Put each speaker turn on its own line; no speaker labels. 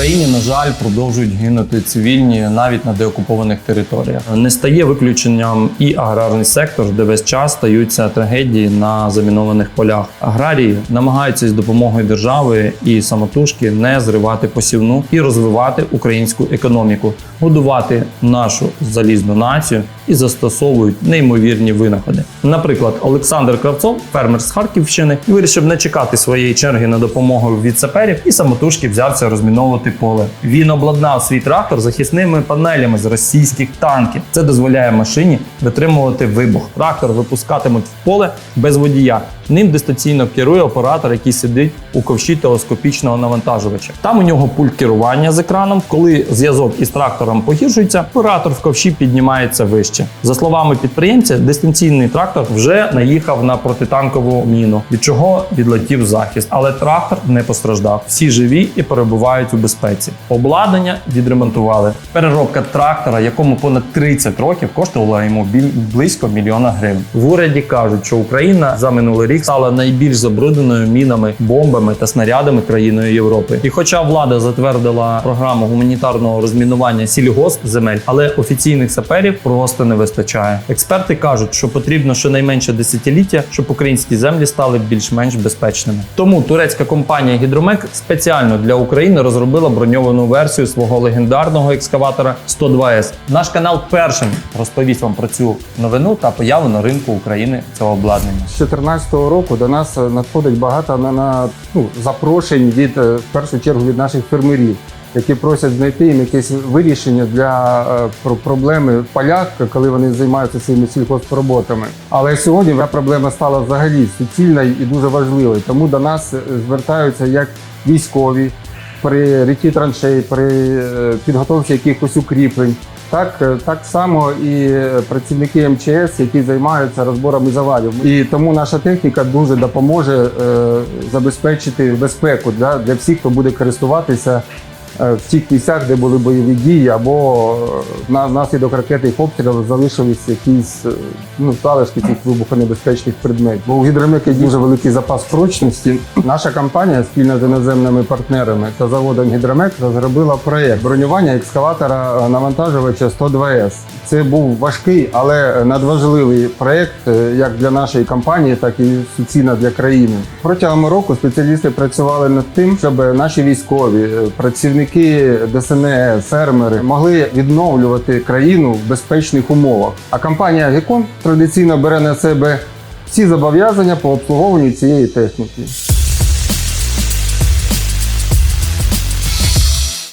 Україні, на жаль, продовжують гинути цивільні навіть на деокупованих територіях. Не стає виключенням і аграрний сектор, де весь час стаються трагедії на замінованих полях. Аграрії намагаються з допомогою держави і самотужки не зривати посівну і розвивати українську економіку, годувати нашу залізну націю і застосовують неймовірні винаходи. Наприклад, Олександр Кравцов, фермер з Харківщини, вирішив не чекати своєї черги на допомогу від саперів і самотужки взявся розміновувати поле. Він обладнав свій трактор захисними панелями з російських танків. Це дозволяє машині витримувати вибух. Трактор випускатимуть в поле без водія. Ним дистанційно керує оператор, який сидить у ковші телескопічного навантажувача. Там у нього пульт керування з екраном. Коли зв'язок із трактором погіршується, оператор в ковші піднімається вище. За словами підприємця, дистанційний трактор вже наїхав на протитанкову міну, від чого відлетів захист, але трактор не постраждав. Всі живі і перебувають у безпеці. Обладнання відремонтували. Переробка трактора, якому понад 30 років, коштувала йому близько мільйона гривень. В уряді кажуть, що Україна за минулий рік стала найбільш забрудненою мінами, бомбами та снарядами країною Європи. І хоча влада затвердила програму гуманітарного розмінування сільгоспземель, але офіційних саперів просто не вистачає. Експерти кажуть, що потрібно щонайменше десятиліття, щоб українські землі стали більш-менш безпечними. Тому турецька компанія Гідромек спеціально для України розробила броньовану версію свого легендарного екскаватора 102С. Наш канал першим розповість вам про цю новину та появу на ринку України цього обладнання.
З 2014 року до нас е, надходить багато на, на ну, запрошень від е, в першу чергу від наших фермерів, які просять знайти їм якесь вирішення для е, про- проблеми в полях, коли вони займаються цими сільгоспроботами. Але сьогодні проблема стала взагалі суцільною і дуже важливою. Тому до нас звертаються як військові при ріті траншей, при е, підготовці якихось укріплень. Так, е, так само і е, працівники МЧС, які займаються розборами завалів. І тому наша техніка дуже допоможе забезпечити безпеку для, для всіх, хто буде користуватися в тих місцях, де були бойові дії, або е, на внаслідок ракетних обстрілів залишились якісь е, ну, залишки цих вибухонебезпечних предметів. Бо у гідромеки дуже великий запас прочності. Наша компанія спільно з іноземними партнерами та заводом Гідромек розробила проєкт бронювання екскаватора навантажувача 102С. Це був важкий, але надважливий проєкт е, як для нашої компанії, так і суцільно для країни. Протягом року спеціалісти працювали над тим, щоб наші військові, е, працівники ДСНС, фермери могли відновлювати країну в безпечних умовах. А компанія Гекон традиційно бере на себе всі зобов'язання по обслуговуванню цієї техніки.